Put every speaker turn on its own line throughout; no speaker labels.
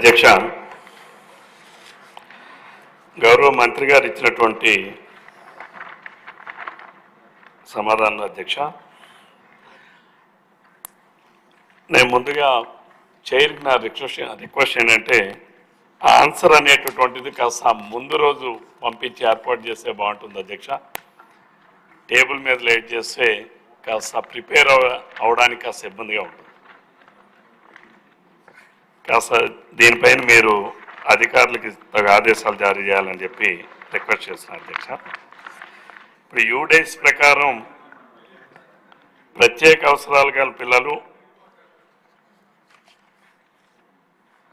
అధ్యక్ష గౌరవ మంత్రి గారు ఇచ్చినటువంటి సమాధానం అధ్యక్ష. నేను ముందుగా చైర్కి నా రిక్వెస్ట్ రిక్వెస్ట్ ఏంటంటే ఆన్సర్ అనేటటువంటిది కాస్త ముందు రోజు పంపించి ఏర్పాటు చేస్తే బాగుంటుంది అధ్యక్ష. టేబుల్ మీద లేట్ చేస్తే కాస్త ప్రిపేర్ అవడానికి కాస్త ఇబ్బందిగా ఉంటుంది. కాస్త దీనిపైన మీరు అధికారులకి తగు ఆదేశాలు జారీ చేయాలని చెప్పి రిక్వెస్ట్ చేస్తున్నాను అధ్యక్ష. ఇప్పుడు యూ డేస్ ప్రకారం ప్రత్యేక అవసరాలు గల పిల్లలు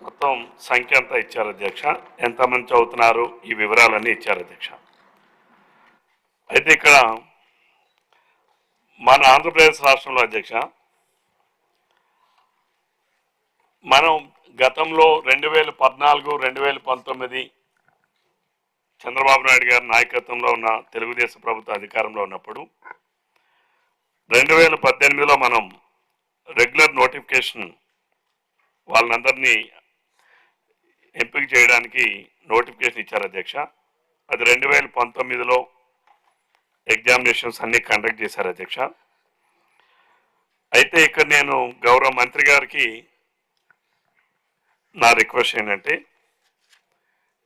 మొత్తం సంఖ్య అంతా ఇచ్చారు అధ్యక్ష. ఎంతమంది చదువుతున్నారు? ఈ వివరాలన్నీ ఇచ్చారు అధ్యక్ష. అయితే ఇక్కడ మన ఆంధ్రప్రదేశ్ రాష్ట్రంలో అధ్యక్ష మనం గతంలో రెండు వేల పద్నాలుగు రెండు వేల పంతొమ్మిది చంద్రబాబు నాయుడు గారి నాయకత్వంలో ఉన్న తెలుగుదేశం ప్రభుత్వ అధికారంలో ఉన్నప్పుడు రెండు వేల పద్దెనిమిదిలో మనం రెగ్యులర్ నోటిఫికేషన్ వాళ్ళందరినీ ఎంపిక చేయడానికి నోటిఫికేషన్ ఇచ్చారు అధ్యక్ష. అది రెండు వేల పంతొమ్మిదిలో ఎగ్జామినేషన్స్ అన్నీ కండక్ట్ చేశారు అధ్యక్ష. అయితే ఇక్కడ నేను గౌరవ మంత్రి గారికి నా రిక్వెస్ట్ ఏంటంటే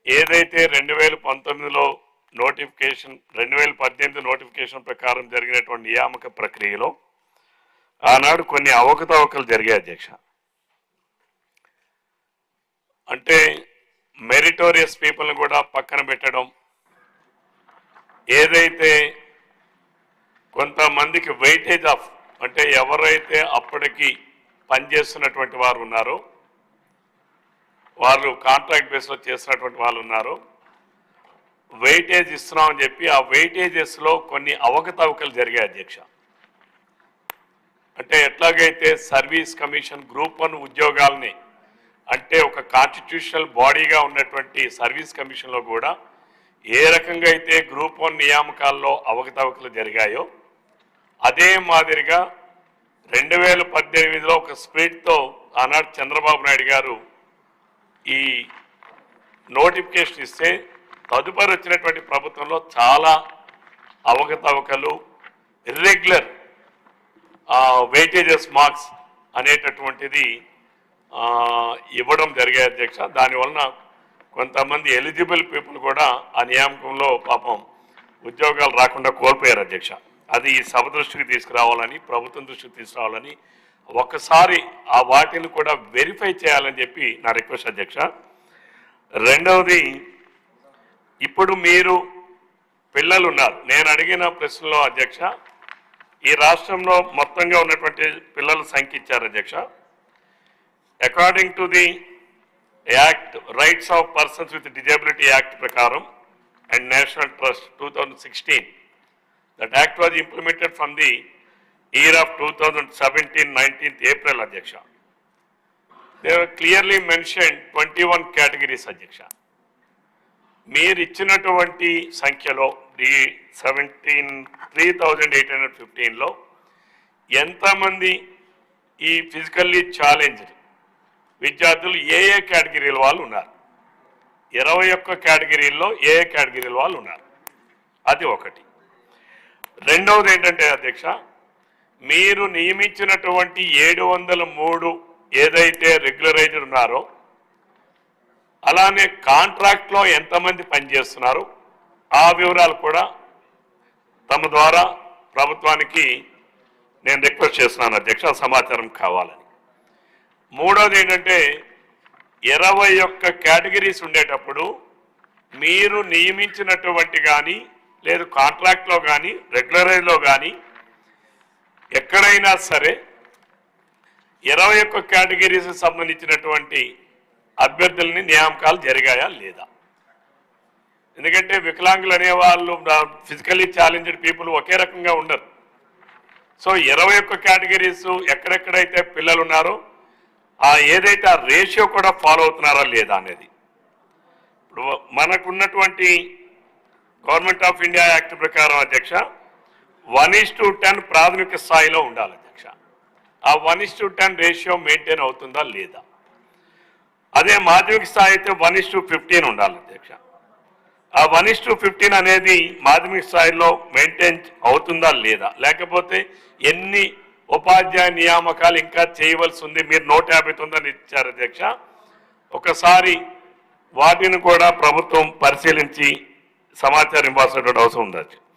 ఏదైతే రెండు వేల పంతొమ్మిదిలో నోటిఫికేషన్ రెండు వేల పద్దెనిమిది నోటిఫికేషన్ ప్రకారం జరిగినటువంటి నియామక ప్రక్రియలో ఆనాడు కొన్ని అవకతవకలు జరిగాయి అధ్యక్ష. అంటే మెరిటోరియస్ పీపుల్ని కూడా పక్కన పెట్టడం ఏదైతే కొంతమందికి వెయిటేజ్ ఆఫ్ అంటే ఎవరైతే అప్పటికి పనిచేస్తున్నటువంటి వారు ఉన్నారో వాళ్ళు కాంట్రాక్ట్ బేస్లో చేసినటువంటి వాళ్ళు ఉన్నారు. వెయిటేజ్ ఇస్తున్నామని చెప్పి ఆ వెయిటేజెస్లో కొన్ని అవకతవకలు జరిగాయి అధ్యక్ష. అంటే ఎట్లాగైతే సర్వీస్ కమిషన్ గ్రూప్ వన్ ఉద్యోగాల్ని అంటే ఒక కాన్స్టిట్యూషనల్ బాడీగా ఉన్నటువంటి సర్వీస్ కమిషన్లో కూడా ఏ రకంగా అయితే గ్రూప్ వన్ నియామకాల్లో అవకతవకలు జరిగాయో అదే మాదిరిగా రెండు వేల పద్దెనిమిదిలో ఒక స్పిరిట్తో ఆనాడు చంద్రబాబు నాయుడు గారు ఈ నోటిఫికేషన్ ఇస్తే తదుపరి వచ్చినటువంటి ప్రభుత్వంలో చాలా అవకతవకలు ఇర్రెగ్యులర్ వెయిటేజెస్ మార్క్స్ అనేటటువంటిది ఇవ్వడం జరిగే అధ్యక్ష. దానివలన కొంతమంది ఎలిజిబుల్ పీపుల్ కూడా ఆ నియామకంలో పాపం ఉద్యోగాలు రాకుండా కోల్పోయారు అధ్యక్ష. అది ఈ సభ దృష్టికి తీసుకురావాలని ప్రభుత్వం దృష్టికి తీసుకురావాలని ఒకసారి ఆ వాటిని కూడా వెరిఫై చేయాలని చెప్పి నా రిక్వెస్ట్ అధ్యక్ష. రెండవది ఇప్పుడు మీరు పిల్లలు ఉన్నారు. నేను అడిగిన ప్రశ్నలో అధ్యక్ష ఈ రాష్ట్రంలో మొత్తంగా ఉన్నటువంటి పిల్లల సంఖ్య ఇచ్చారు అధ్యక్ష. According to the act rights of persons with disability act ప్రకారం and national trust two thousand sixteen that act was implemented from the year of two thousand seventeen nineteenth April అధ్యక్ష they clearly mention twenty one categories అధ్యక్ష మీరు ఇచ్చినటువంటి సంఖ్యలో ఈ seventeen three thousand eight hundred ఫిఫ్టీన్లో ఎంతమంది ఈ ఫిజికల్లీ ఛాలెంజ్డ్ విద్యార్థులు ఏ ఏ కేటగిరీల వాళ్ళు ఉన్నారు? ఇరవై ఒక్క కేటగిరీల్లో ఏ ఏ కేటగిరీల వాళ్ళు ఉన్నారు? అది ఒకటి. రెండవది ఏంటంటే అధ్యక్ష మీరు నియమించినటువంటి ఏడు వందల మూడు ఏదైతే రెగ్యులరైజ్డ్ ఉన్నారో అలానే కాంట్రాక్ట్లో ఎంతమంది పనిచేస్తున్నారు ఆ వివరాలు కూడా తమ ద్వారా ప్రభుత్వానికి నేను రిక్వెస్ట్ చేస్తున్నాను. అధ్యక్ష సమాచారం కావాలని. మూడోది ఏంటంటే ఇరవై ఒక్క కేటగిరీస్ ఉండేటప్పుడు మీరు నియమించినటువంటి కానీ లేదు కాంట్రాక్ట్లో కానీ రెగ్యులరైజ్లో కానీ ఎక్కడైనా సరే ఇరవై ఒక్క కేటగిరీస్ సంబంధించినటువంటి అభ్యర్థులని నియామకాలు జరిగాయా లేదా? ఎందుకంటే వికలాంగులు అనేవాళ్ళు ఫిజికల్లీ ఛాలెంజ్డ్ పీపుల్ ఒకే రకంగా ఉండరు. సో ఇరవై ఒక్క కేటగిరీస్ ఎక్కడెక్కడైతే పిల్లలు ఉన్నారో ఆ ఏదైతే ఆ రేషియో కూడా ఫాలో అవుతున్నారా లేదా అనేది. ఇప్పుడు మనకున్నటువంటి గవర్నమెంట్ ఆఫ్ ఇండియా యాక్ట్ ప్రకారం అధ్యక్ష వన్ ఇస్ టు టెన్ ప్రాథమిక స్థాయిలో ఉండాలి అధ్యక్ష. ఆ one is to ten ratio maintain అవుతుందా లేదా? అదే మాధ్యమిక స్థాయి అయితే వన్ ఇస్ టు ఫిఫ్టీన్ ఉండాలి అధ్యక్ష. ఆ వన్ ఇస్ టు ఫిఫ్టీన్ అనేది మాధ్యమిక స్థాయిలో మెయింటైన్ అవుతుందా లేదా? లేకపోతే ఎన్ని ఉపాధ్యాయ నియామకాలు ఇంకా చేయవలసి ఉంది? మీరు నూట యాభై తొమ్మిది ఇచ్చారు అధ్యక్ష. ఒకసారి వాటిని కూడా ప్రభుత్వం పరిశీలించి సమాచారం ఇవ్వాల్సినటువంటి అవసరం ఉంది అధ్యక్ష.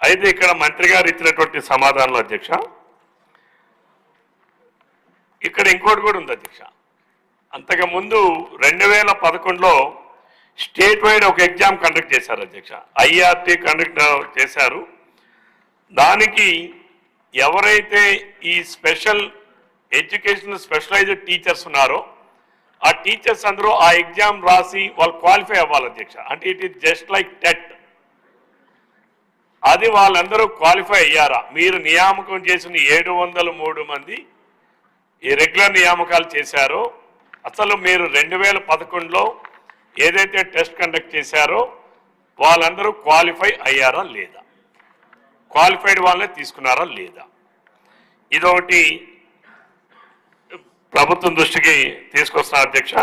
అయితే ఇక్కడ మంత్రి గారు ఇచ్చినటువంటి సమాధానంలో అధ్యక్ష ఇక్కడ ఇంకోటి కూడా ఉంది అధ్యక్ష. అంతకుముందు రెండు వేల పదకొండులో స్టేట్ వైడ్ ఒక ఎగ్జామ్ కండక్ట్ చేశారు అధ్యక్ష. ఐఆర్టీ కండక్ట్ చేశారు. దానికి ఎవరైతే ఈ స్పెషల్ ఎడ్యుకేషన్ స్పెషలైజ్డ్ టీచర్స్ ఉన్నారో ఆ టీచర్స్ అందరూ ఆ ఎగ్జామ్ రాసి వాళ్ళు క్వాలిఫై అవ్వాలి అధ్యక్ష. అంటే it is just like TET. అది వాళ్ళందరూ క్వాలిఫై అయ్యారా? మీరు నియామకం చేసిన ఏడు వందల మూడు మంది ఈ రెగ్యులర్ నియామకాలు చేశారో. అసలు మీరు రెండు వేల పదకొండులో ఏదైతే టెస్ట్ కండక్ట్ చేశారో వాళ్ళందరూ క్వాలిఫై అయ్యారా లేదా? క్వాలిఫైడ్ వాళ్ళనే తీసుకున్నారా లేదా? ఇదొకటి ప్రభుత్వం దృష్టికి తీసుకొస్తున్న అధ్యక్ష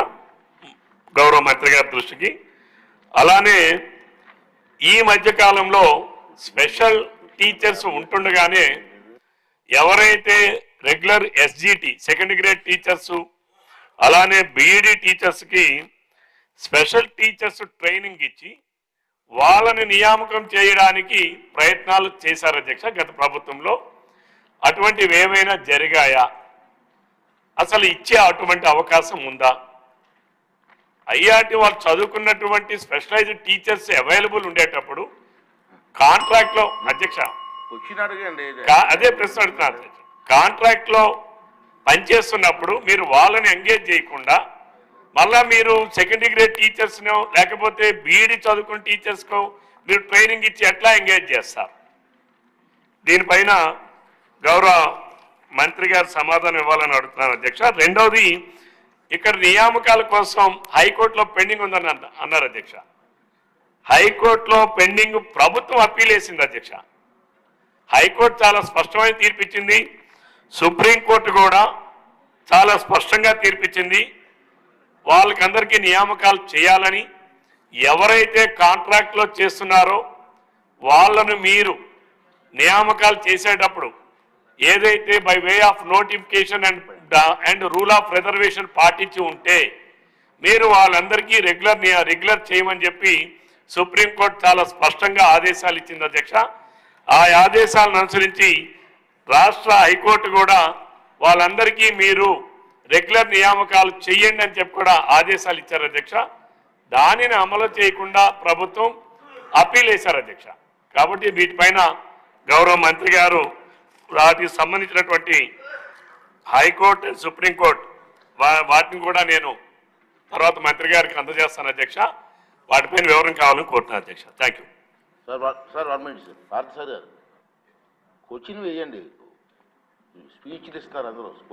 గౌరవ మంత్రి గారి దృష్టికి. అలానే ఈ మధ్యకాలంలో స్పెషల్ టీచర్స్ ఉంటుండగానే ఎవరైతే regular SGT second grade teachers అలానే బీఈడి టీచర్స్కి స్పెషల్ టీచర్స్ ట్రైనింగ్ ఇచ్చి వాళ్ళని నియామకం చేయడానికి ప్రయత్నాలు చేశారు అధ్యక్ష గత ప్రభుత్వంలో. అటువంటివి ఏమైనా జరిగాయా? అసలు ఇచ్చే అటువంటి అవకాశం ఉందా? ఐఆర్టీ వాళ్ళు చదువుకున్నటువంటి స్పెషలైజ్డ్ టీచర్స్ అవైలబుల్ ఉండేటప్పుడు కాంట్రాక్ట్లో అధ్యక్ష. అదే ప్రశ్న అడుగుతున్నారు. కాంట్రాక్ట్లో పనిచేస్తున్నప్పుడు మీరు వాళ్ళని ఎంగేజ్ చేయకుండా మళ్ళా మీరు సెకండ్ గ్రేడ్ టీచర్స్ నో లేకపోతే బీఈడి చదువుకున్న టీచర్స్ కో మీరు ట్రైనింగ్ ఇచ్చి ఎట్లా ఎంగేజ్ చేస్తారు? దీనిపైన గౌరవ మంత్రి గారు సమాధానం ఇవ్వాలని అడుగుతున్నాను అధ్యక్ష. రెండవది ఇక్కడ నియామకాల కోసం హైకోర్టులో పెండింగ్ ఉందని అన్న- అన్నారు అధ్యక్ష. హైకోర్టులో పెండింగ్ ప్రభుత్వం అప్పీల్ వేసింది అధ్యక్ష. హైకోర్టు చాలా స్పష్టమైన తీర్పిచ్చింది. సుప్రీంకోర్టు కూడా చాలా స్పష్టంగా తీర్పిచ్చింది. వాళ్ళకందరికీ నియామకాలు చేయాలని ఎవరైతే కాంట్రాక్ట్లో చేస్తున్నారో వాళ్ళను మీరు నియామకాలు చేసేటప్పుడు ఏదైతే by way of notification and and rule of reservation పాటించి ఉంటే మీరు వాళ్ళందరికీ రెగ్యులర్ రెగ్యులర్ చేయమని చెప్పి సుప్రీంకోర్టు చాలా స్పష్టంగా ఆదేశాలు ఇచ్చింది అధ్యక్ష. ఆ ఆదేశాలను అనుసరించి రాష్ట్ర హైకోర్టు కూడా వాళ్ళందరికీ మీరు రెగ్యులర్ నియామకాలు చెయ్యండి అని చెప్పి కూడా ఆదేశాలు ఇచ్చారు అధ్యక్ష. దానిని అమలు చేయకుండా ప్రభుత్వం అప్పీల్ వేశారు అధ్యక్ష. కాబట్టి వీటిపైన గౌరవ మంత్రి గారు వాటికి సంబంధించినటువంటి హైకోర్టు అండ్ సుప్రీంకోర్టు వా- వాటిని కూడా నేను తర్వాత మంత్రి గారికి అందజేస్తాను అధ్యక్ష. వాటిపైన వివరం కావాలని కోరుతున్నాను అధ్యక్ష. Thank you
sir sir one minute sir. Partha sir గారు క్వశ్చన్ వేయండి. స్పీచ్లు ఇస్తున్నారు అందరూ.